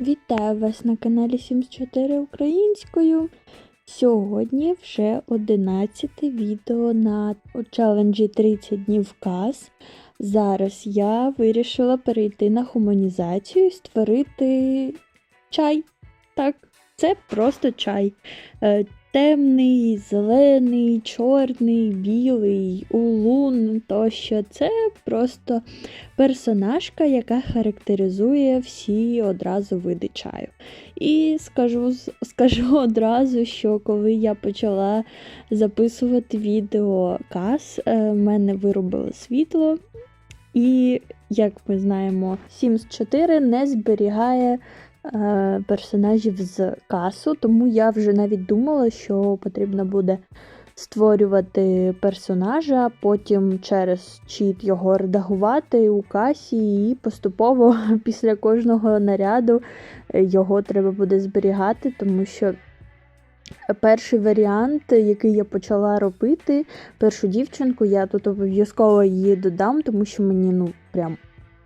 Вітаю вас на каналі 74 українською. Сьогодні вже 11 відео на челенджі 30 днів каз. Зараз я вирішила перейти на гуманізацію і створити чай. Так, це просто чай. Е, Темний, зелений, чорний, білий, улун тощо. Це просто персонажка, яка характеризує всі одразу види чаю. І скажу, скажу одразу, що коли я почала записувати відео каз, е, в мене вирубило світло. І, як ми знаємо, Sims 4 не зберігає е, персонажів з касу, тому я вже навіть думала, що потрібно буде створювати персонажа, потім через чіт його редагувати у касі, і поступово після кожного наряду е, його треба буде зберігати, тому що. Перший варіант, який я почала робити, першу дівчинку, я тут обов'язково її додам, тому що мені ну прям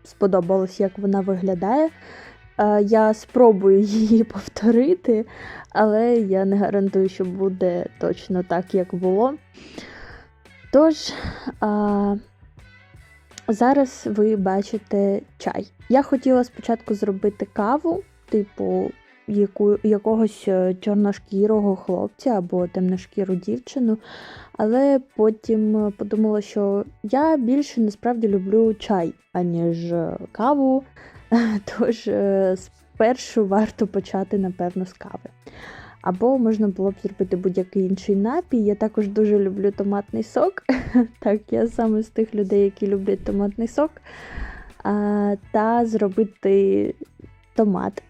сподобалось, як вона виглядає. Е, Я спробую її повторити, але я не гарантую, що буде точно так, як було. Тож, а, зараз ви бачите чай. Я хотіла спочатку зробити каву, типу яку, якогось е, чорношкірого хлопця або темношкіру дівчину, але потім подумала, що я більше насправді люблю чай, аніж е, каву. Тож е, спершу варто почати, напевно, з кави. Або можна було б зробити будь-який інший напій. Я також дуже люблю томатний сок. Так, я саме з тих людей, які люблять томатний сок. Та зробити томат.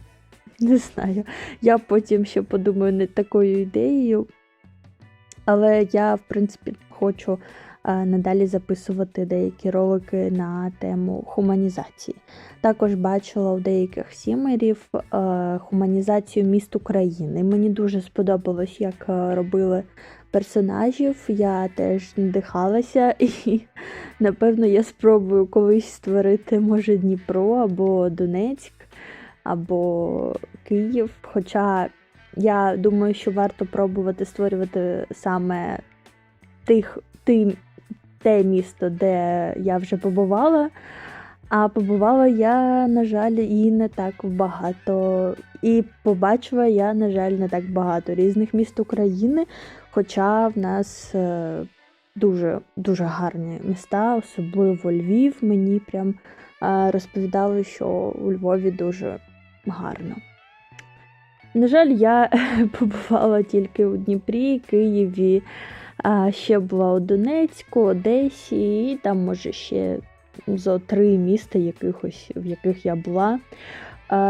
Не знаю. Я потім ще подумаю над такою ідеєю. Але я, в принципі, хочу надалі записувати деякі ролики на тему гуманізації. Також бачила у деяких сімерів а, гуманізацію міст України. Мені дуже сподобалось, як робили персонажів. Я теж надихалася, і, напевно, я спробую колись створити, може, Дніпро або Донецьк або Київ. Хоча я думаю, що варто пробувати створювати саме тих, ти, те місто, де я вже побувала. А побувала я, на жаль, і не так багато. І побачила я, на жаль, не так багато різних міст України. Хоча в нас е, дуже дуже гарні міста, особливо Львів. Мені прям е, розповідали, що у Львові дуже гарно. На жаль, я побувала тільки у Дніпрі, Києві, а ще була у Донецьку, Одесі, і там, може, ще зо три міста, якихось, в яких я була.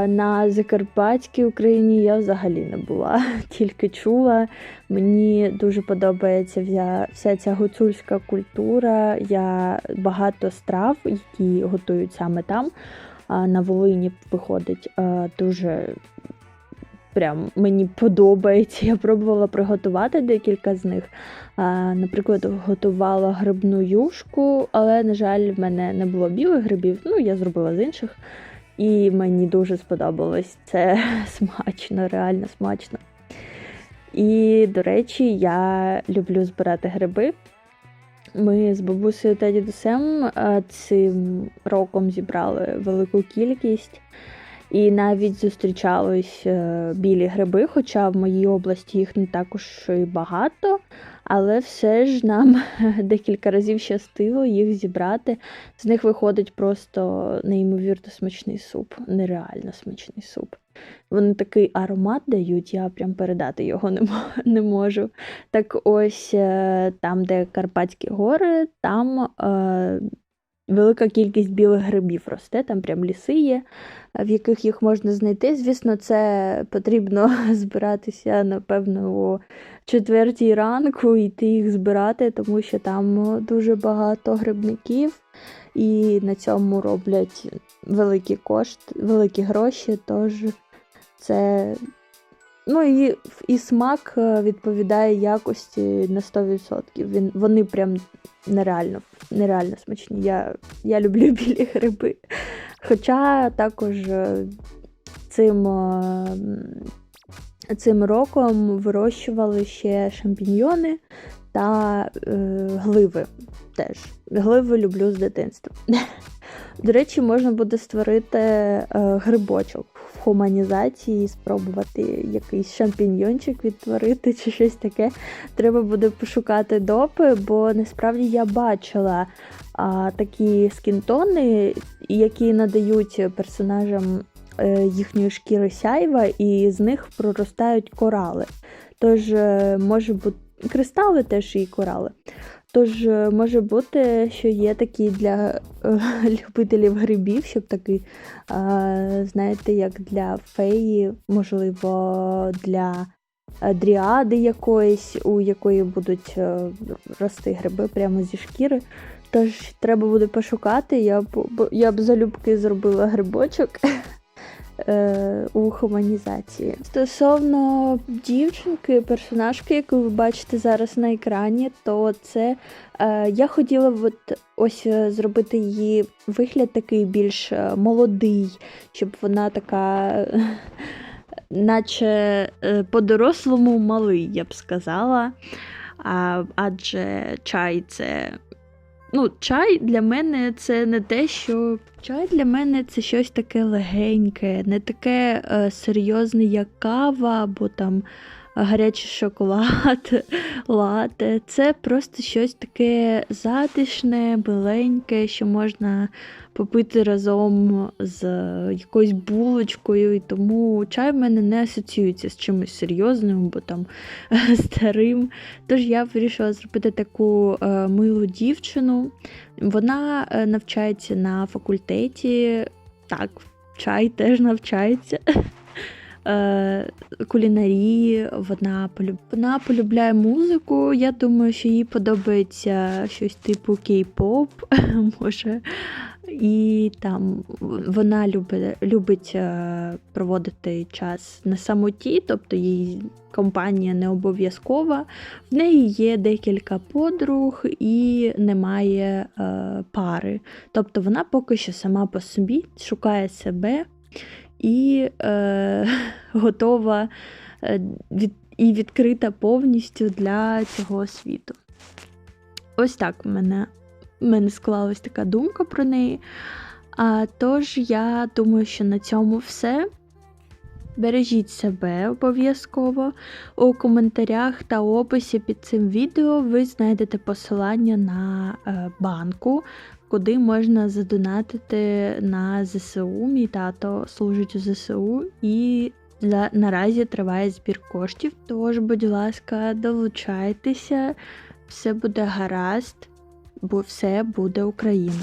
На Закарпатській Україні я взагалі не була, тільки чула. Мені дуже подобається вся, ця гуцульська культура. Я багато страв, які готують саме там на Волині виходить дуже прям мені подобається. Я пробувала приготувати декілька з них. Наприклад, готувала грибну юшку, але, на жаль, в мене не було білих грибів, ну, я зробила з інших. І мені дуже сподобалось. Це смачно, реально смачно. І, до речі, я люблю збирати гриби. Ми з бабусею та дідусем цим роком зібрали велику кількість. І навіть зустрічались е, білі гриби, хоча в моїй області їх не також і багато, але все ж нам декілька разів щастило їх зібрати. З них виходить просто неймовірно смачний суп, нереально смачний суп. Вони такий аромат дають, я прям передати його не можу. Так ось е, там, де Карпатські гори, там е, велика кількість білих грибів росте, там прям ліси є, в яких їх можна знайти. Звісно, це потрібно збиратися, напевно, о четвертій ранку йти їх збирати, тому що там дуже багато грибників. І на цьому роблять великі кошти, великі гроші. Тож це Ну і і смак е, відповідає якості на 100%. Він, Вони прям нереально нереально смачні. Я я люблю білі гриби. Хоча також е, цим, е, цим роком вирощували ще шампіньйони та е, гливи. Теж гливи люблю з дитинства. До речі, можна буде створити е, грибочок в хуманізації, спробувати якийсь шампіньйончик відтворити чи щось таке. Треба буде пошукати допи, бо насправді я бачила а, такі скінтони, які надають персонажам е, їхньої шкіри сяйва, і з них проростають корали. Тож е, може бути кристали теж і корали. Тож е, може бути, що є такі для е, любителів грибів, щоб такий, знаєте, як для феї, можливо, для е, дріади якоїсь, у якої будуть рости гриби прямо зі шкіри. Тож треба буде пошукати. Я б, я б залюбки зробила грибочок у хуманізації. Стосовно дівчинки, персонажки, яку ви бачите зараз на екрані, то це е, я хотіла от ось е, зробити її вигляд такий більш е, молодий, щоб вона така. е, Наче е, по-дорослому малий, я б сказала. А, адже чай це. Ну, чай для мене це не те, що. Чай для мене це щось таке легеньке, не таке е, серйозне, як кава, або там гарячий шоколад, лате. Це просто щось таке затишне, биленьке, що можна попити разом з якоюсь булочкою. І тому чай в мене не асоціюється з чимось серйозним, або там старим. Тож я вирішила зробити таку е, милу дівчину. Вона е, навчається на факультеті. Так, чай теж навчається. Е, Кулінарії, вона, вона полюбляє музику. Я думаю, що їй подобається щось типу кей-поп, може. І там вона любить, любить е, проводити час на самоті, тобто їй компанія не обов'язкова. В неї є декілька подруг і немає е, пари. Тобто вона поки що сама по собі шукає себе і е, готова е, від, і відкрита повністю для цього світу. Ось так в мене, в мене склалась така думка про неї. А, тож я думаю, що на цьому все. Бережіть себе обов'язково. У коментарях та описі під цим відео ви знайдете посилання на е, банку, куди можна задонатити на ЗСУ. Мій тато служить у ЗСУ і наразі триває збір коштів. Тож, будь ласка, долучайтеся, все буде гаразд, бо все буде Україна.